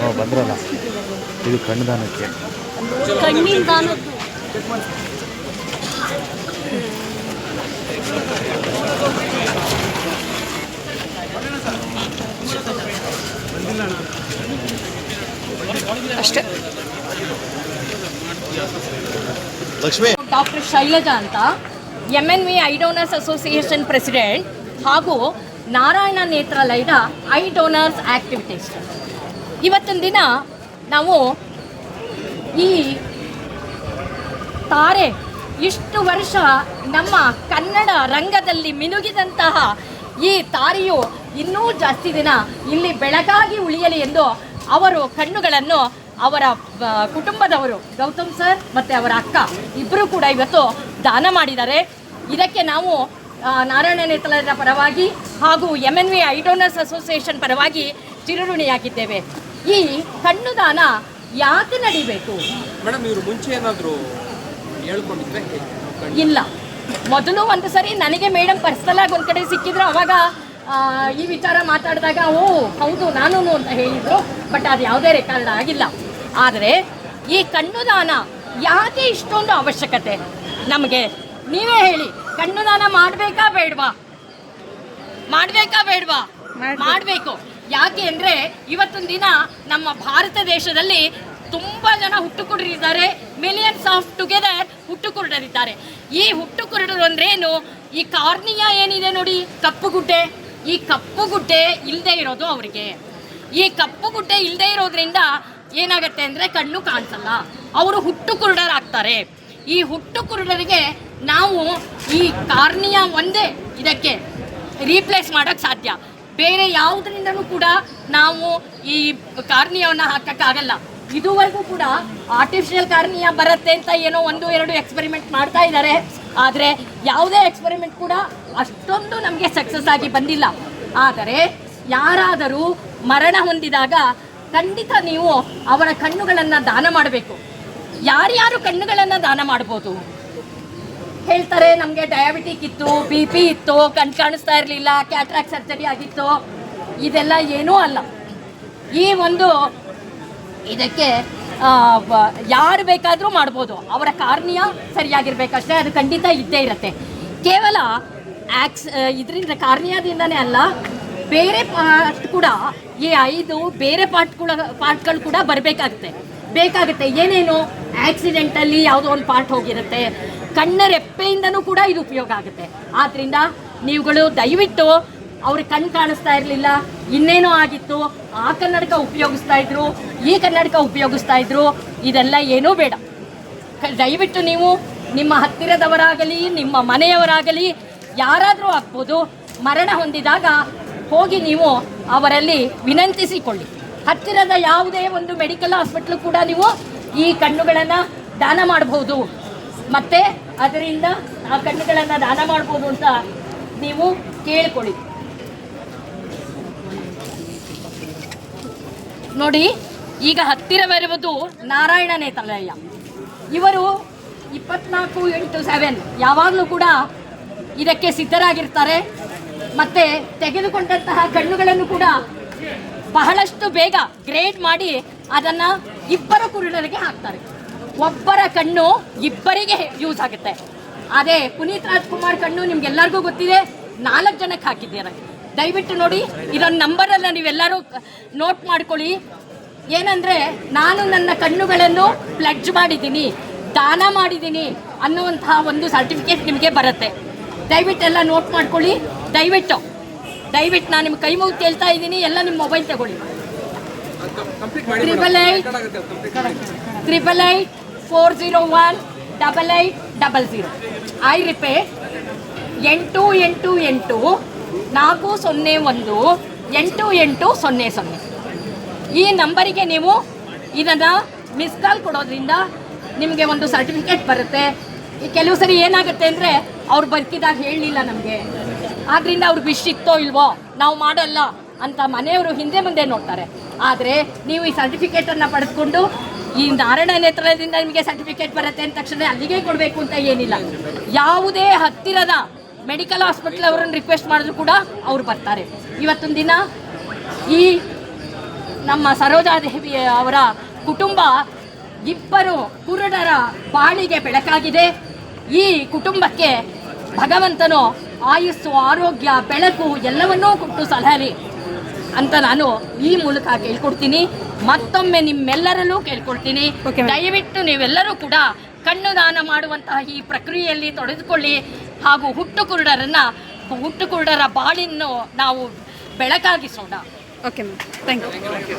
ಹಾಂ ಬಂದ್ರಲ್ಲ. ಇದು ಕಣ್ಣುದಾನಕ್ಕೆ ಕಣ್ಣಿನ ದಾನದ್ದು ಅಷ್ಟೇ. ಲಕ್ಷ್ಮಿ. ಡಾಕ್ಟರ್ ಶೈಲಜಾ ಅಂತ. M N V eye donors association president ಹಾಗೂ ನಾರಾಯಣ ನೇತ್ರಾಲಯದ ಐ ಡೋನರ್ಸ್ ಆಕ್ಟಿವಿಟೀಸ್. ಇವತ್ತಿನ ದಿನ ನಾವು ಈ ತಾರೆ ಇಷ್ಟು ವರ್ಷ ನಮ್ಮ ಕನ್ನಡ ರಂಗದಲ್ಲಿ ಮಿನುಗಿದಂತಹ ಈ ತಾರೆಯು ಇನ್ನೂ ಜಾಸ್ತಿ ದಿನ ಇಲ್ಲಿ ಬೆಳಗಾಗಿ ಉಳಿಯಲಿ ಎಂದು ಅವರು ಕಣ್ಣುಗಳನ್ನು ಅವರ ಕುಟುಂಬದವರು ಗೌತಮ್ ಸರ್ ಮತ್ತು ಅವರ ಅಕ್ಕ ಇಬ್ಬರು ಕೂಡ ಇವತ್ತು ದಾನ ಮಾಡಿದ್ದಾರೆ. ಇದಕ್ಕೆ ನಾವು ನಾರಾಯಣ ನೇತಲರ ಪರವಾಗಿ ಹಾಗೂ M N V eye donors association ಪರವಾಗಿ ಚಿರಋಣಿಯಾಗಿದ್ದೇವೆ. ಈ ಕಣ್ಣು ದಾನ ಯಾಕೆ ನಡಿಬೇಕು? ಮೇಡಮ್ ಇವರು ಮುಂಚೆ ಏನಾದರೂ ಹೇಳ್ಕೊಂಡಿದ್ರೆ ಇಲ್ಲ. ಮೊದಲು ಒಂದು ಸರಿ ನನಗೆ ಮೇಡಮ್ ಪರ್ಸನಲ್ ಆಗಿ ಒಂದು ಕಡೆ ಸಿಕ್ಕಿದ್ರು ಅವಾಗ ಈ ವಿಚಾರ ಮಾತಾಡಿದಾಗ ಓ ಹೌದು ನಾನು ಅಂತ ಹೇಳಿದ್ರು ಬಟ್ ಅದು ಯಾವುದೇ ರೆಕಾರ್ಡ್ ಆಗಿಲ್ಲ. ಆದರೆ ಈ ಕಣ್ಣು ದಾನ ಯಾಕೆ ಇಷ್ಟೊಂದು ಅವಶ್ಯಕತೆ? ನಮಗೆ ನೀವೇ ಹೇಳಿ. ಕಣ್ಣು ದಾನ ಮಾಡಬೇಕಾ ಬೇಡವಾ? ಮಾಡಬೇಕಾ ಬೇಡವಾ? ಮಾಡಬೇಕು. ಯಾಕೆ ಅಂದರೆ ಇವತ್ತಿನ ದಿನ ನಮ್ಮ ಭಾರತ ದೇಶದಲ್ಲಿ ತುಂಬ ಜನ ಹುಟ್ಟುಕುರುಡರಿದ್ದಾರೆ ಮಿಲಿಯನ್ಸ್ ಆಫ್ ಟುಗೆದರ್ ಹುಟ್ಟುಕುರುಡರಿದ್ದಾರೆ. ಈ ಹುಟ್ಟುಕುರುಡರು ಅಂದ್ರೇನು? ಈ ಕಾರ್ನಿಯ ಏನಿದೆ ನೋಡಿ ಕಪ್ಪು ಗುಡ್ಡೆ ಈ ಕಪ್ಪು ಗುಡ್ಡೆ ಇಲ್ಲದೆ ಇರೋದು ಅವರಿಗೆ. ಈ ಕಪ್ಪು ಗುಡ್ಡೆ ಇಲ್ಲದೆ ಇರೋದ್ರಿಂದ ಏನಾಗತ್ತೆ ಅಂದರೆ ಕಣ್ಣು ಕಾಣಿಸಲ್ಲ. ಅವರು ಹುಟ್ಟು ಕುರುಡರಾಗ್ತಾರೆ ಈ ಹುಟ್ಟು ಕುರುಡರಿಗೆ ನಾವು ಈ ಕಾರ್ನಿಯ ಒಂದೇ ಇದಕ್ಕೆ ರೀಪ್ಲೇಸ್ ಮಾಡೋಕ್ಕೆ ಸಾಧ್ಯ. ಬೇರೆ ಯಾವುದರಿಂದನೂ ಕೂಡ ನಾವು ಈ ಕಾರ್ನಿಯವನ್ನು ಹಾಕೋಕ್ಕಾಗಲ್ಲ ಇದುವರೆಗೂ ಕೂಡ ಆರ್ಟಿಫಿಷಿಯಲ್ ಕಾರ್ನಿಯ ಬರುತ್ತೆ ಅಂತ ಏನೋ ಒಂದು, ಎರಡು ಎಕ್ಸ್ಪೆರಿಮೆಂಟ್ ಮಾಡ್ತಾ ಇದ್ದಾರೆ ಆದರೆ ಯಾವುದೇ ಎಕ್ಸ್ಪೆರಿಮೆಂಟ್ ಕೂಡ ಅಷ್ಟೊಂದು ನಮಗೆ ಸಕ್ಸಸ್ ಆಗಿ ಬಂದಿಲ್ಲ. ಆದರೆ ಯಾರಾದರೂ ಮರಣ ಹೊಂದಿದಾಗ ಖಂಡಿತ ನೀವು ಅವರ ಕಣ್ಣುಗಳನ್ನು ದಾನ ಮಾಡಬೇಕು. ಯಾರ್ಯಾರು ಕಣ್ಣುಗಳನ್ನು ದಾನ ಮಾಡ್ಬೋದು? ಹೇಳ್ತಾರೆ, ನಮಗೆ ಡಯಾಬಿಟಿಕ್ ಇತ್ತು ಬಿ ಪಿ ಇತ್ತು, ಕಣ್ ಕಾಣಿಸ್ತಾ ಇರಲಿಲ್ಲ ಕ್ಯಾಟ್ರಾಕ್ ಸರ್ಜರಿ ಆಗಿತ್ತು. ಇದೆಲ್ಲ ಏನೂ ಅಲ್ಲ. ಈ ಒಂದು ಇದಕ್ಕೆ ಯಾರು ಬೇಕಾದರೂ ಮಾಡ್ಬೋದು. ಅವರ ಕಾರ್ನಿಯ ಸರಿಯಾಗಿರ್ಬೇಕಷ್ಟೇ ಅದು ಖಂಡಿತ ಇದ್ದೇ ಇರುತ್ತೆ. ಕೇವಲ ಆಕ್ಸ್ ಇದರಿಂದ, ಕಾರ್ನಿಯಾದಿಂದನೇ ಅಲ್ಲ, ಬೇರೆ ಪಾರ್ಟ್ ಕೂಡ, ಈ ಐದು ಬೇರೆ ಪಾರ್ಟ್ ಕೂಡ ಪಾರ್ಟ್ಗಳು ಕೂಡ ಬರಬೇಕಾಗುತ್ತೆ. ಬೇಕಾಗುತ್ತೆ. ಏನೇನು? ಆಕ್ಸಿಡೆಂಟಲ್ಲಿ ಯಾವುದೋ ಒಂದು ಪಾರ್ಟ್ ಹೋಗಿರುತ್ತೆ. ಕಣ್ಣ ರೆಪ್ಪೆಯಿಂದನೂ ಕೂಡ ಇದು ಉಪಯೋಗ ಆಗುತ್ತೆ. ಆದ್ದರಿಂದ ನೀವುಗಳು ದಯವಿಟ್ಟು ಅವ್ರಿಗೆ ಕಣ್ಣು ಕಾಣಿಸ್ತಾ ಇರಲಿಲ್ಲ, ಇನ್ನೇನೋ ಆಗಿತ್ತು, ಆ ಕನ್ನಡಕ ಉಪಯೋಗಿಸ್ತಾ ಇದ್ರು, ಈ ಕನ್ನಡಕ ಉಪಯೋಗಿಸ್ತಾ ಇದ್ರು, ಇದೆಲ್ಲ ಏನೂ ಬೇಡ. ದಯವಿಟ್ಟು ನೀವು ನಿಮ್ಮ ಹತ್ತಿರದವರಾಗಲಿ, ನಿಮ್ಮ ಮನೆಯವರಾಗಲಿ, ಯಾರಾದರೂ ಆಗ್ಬೋದು, ಮರಣ ಹೊಂದಿದಾಗ ಹೋಗಿ ನೀವು ಅವರಲ್ಲಿ ವಿನಂತಿಸಿಕೊಳ್ಳಿ. ಹತ್ತಿರದ ಯಾವುದೇ ಒಂದು ಮೆಡಿಕಲ್ ಹಾಸ್ಪಿಟ್ಲು ಕೂಡ ನೀವು ಈ ಕಣ್ಣುಗಳನ್ನು ದಾನ ಮಾಡಬಹುದು. ಮತ್ತೆ ಅದರಿಂದ ಆ ಕಣ್ಣುಗಳನ್ನು ದಾನ ಮಾಡ್ಬೋದು ಅಂತ ನೀವು ಕೇಳಿಕೊಳ್ಳಿ. ನೋಡಿ, ಈಗ ಹತ್ತಿರವಿರುವುದು ನಾರಾಯಣ ನೇತಾಲಯ ಇವರು ಇಪ್ಪತ್ನಾಲ್ಕು ಎಂಟು ಸೆವೆನ್ ಯಾವಾಗಲೂ ಕೂಡ ಇದಕ್ಕೆ ಸಿದ್ಧರಾಗಿರ್ತಾರೆ. ಮತ್ತೆ ತೆಗೆದುಕೊಂಡಂತಹ ಕಣ್ಣುಗಳನ್ನು ಕೂಡ ಬಹಳಷ್ಟು ಬೇಗ ಗ್ರೇಡ್ ಮಾಡಿ ಅದನ್ನು ಇಬ್ಬರ ಕುರುಡರಿಗೆ ಹಾಕ್ತಾರೆ. ಒಬ್ಬರ ಕಣ್ಣು ಇಬ್ಬರಿಗೆ ಯೂಸ್ ಆಗುತ್ತೆ. ಅದೇ ಪುನೀತ್ ರಾಜ್ಕುಮಾರ್ ಕಣ್ಣು ನಿಮ್ಗೆಲ್ಲರಿಗೂ ಗೊತ್ತಿದೆ. ನಾಲ್ಕು ಜನಕ್ಕೆ ಹಾಕಿದ್ದೀರ ದಯವಿಟ್ಟು ನೋಡಿ ಇದೊಂದು ನಂಬರನ್ನು ನೀವೆಲ್ಲರೂ ನೋಟ್ ಮಾಡ್ಕೊಳ್ಳಿ. ಏನಂದರೆ ನಾನು ನನ್ನ ಕಣ್ಣುಗಳನ್ನು ಪ್ಲಡ್ಜ್ ಮಾಡಿದ್ದೀನಿ ದಾನ ಮಾಡಿದ್ದೀನಿ ಅನ್ನುವಂತಹ ಒಂದು ಸರ್ಟಿಫಿಕೇಟ್ ನಿಮಗೆ ಬರುತ್ತೆ. ದಯವಿಟ್ಟು ಎಲ್ಲ ನೋಟ್ ಮಾಡ್ಕೊಳ್ಳಿ. ದಯವಿಟ್ಟು ದಯವಿಟ್ಟು ನಾನು ನಿಮ್ಮ ಕೈ ಮುಗಿ ಕೇಳ್ತಾ ಇದ್ದೀನಿ ಎಲ್ಲ ನಿಮ್ಮ ಮೊಬೈಲ್ ತಗೊಳ್ಳಿ. Triple eight. Triple eight four zero one double eight double zero I repeat ಎಂಟು ಎಂಟು ಎಂಟು, ನಾಲ್ಕು ಸೊನ್ನೆ ಒಂದು, ಎಂಟು ಎಂಟು ಸೊನ್ನೆ ಸೊನ್ನೆ. ಈ ನಂಬರಿಗೆ ನೀವು ಇದನ್ನು ಮಿಸ್ ಕಾಲ್ ಕೊಡೋದ್ರಿಂದ ನಿಮಗೆ ಒಂದು ಸರ್ಟಿಫಿಕೇಟ್ ಬರುತ್ತೆ. ಈ ಕೆಲವು ಸರಿ ಏನಾಗುತ್ತೆ ಅಂದರೆ ಅವ್ರು ಬರ್ಕಿದಾಗ ಹೇಳಲಿಲ್ಲ ನಮಗೆ. ಆದ್ದರಿಂದ ಅವ್ರಿಗೆ ವಿಶ್ ಇತ್ತೋ ಇಲ್ವೋ, ನಾವು ಮಾಡಲ್ಲ ಅಂತ ಮನೆಯವರು ಹಿಂದೆ ಮುಂದೆ ನೋಡ್ತಾರೆ. ಆದರೆ ನೀವು ಈ ಸರ್ಟಿಫಿಕೇಟನ್ನು ಪಡೆದುಕೊಂಡು ಈ ನಾರಾಯಣ ನೇತ್ರಾಲಯದಿಂದ ನಿಮಗೆ ಸರ್ಟಿಫಿಕೇಟ್ ಬರುತ್ತೆ ಅಂದ ತಕ್ಷಣ ಅಲ್ಲಿಗೆ ಕೊಡಬೇಕು ಅಂತ ಏನಿಲ್ಲ. ಯಾವುದೇ ಹತ್ತಿರದ ಮೆಡಿಕಲ್ ಹಾಸ್ಪಿಟಲ್ ಅವರನ್ನು ರಿಕ್ವೆಸ್ಟ್ ಮಾಡಿದ್ರು ಕೂಡ ಅವರು ಬರ್ತಾರೆ. ಇವತ್ತೊಂದು ದಿನ ಈ ನಮ್ಮ ಸರೋಜಾದೇವಿ ಅವರ ಕುಟುಂಬ ಇಬ್ಬರು ಕುರುಡರ ಬಾಳಿಗೆ ಬೆಳಕಾಗಿದೆ. ಈ ಕುಟುಂಬಕ್ಕೆ ಭಗವಂತನು ಆಯುಸ್ಸು, ಆರೋಗ್ಯ, ಬೆಳಕು ಎಲ್ಲವನ್ನೂ ಕೊಟ್ಟು ಸಲಹಲಿ ಅಂತ ನಾನು ಈ ಮೂಲಕ ಕೇಳ್ಕೊಡ್ತೀನಿ. ಮತ್ತೊಮ್ಮೆ ನಿಮ್ಮೆಲ್ಲರಲ್ಲೂ ಕೇಳ್ಕೊಡ್ತೀನಿ. ದಯವಿಟ್ಟು ನೀವೆಲ್ಲರೂ ಕೂಡ ಕಣ್ಣು ದಾನ ಮಾಡುವಂತಹ ಈ ಪ್ರಕ್ರಿಯೆಯಲ್ಲಿ ತೊಡೆದುಕೊಳ್ಳಿ ಹಾಗೂ ಹುಟ್ಟು ಕುರುಡರನ್ನ ಹುಟ್ಟು ಕುರುಡರ ಬಾಳಿನ್ನು ನಾವು ಬೆಳಕಾಗಿಸೋಣ. Okay ma'am thank you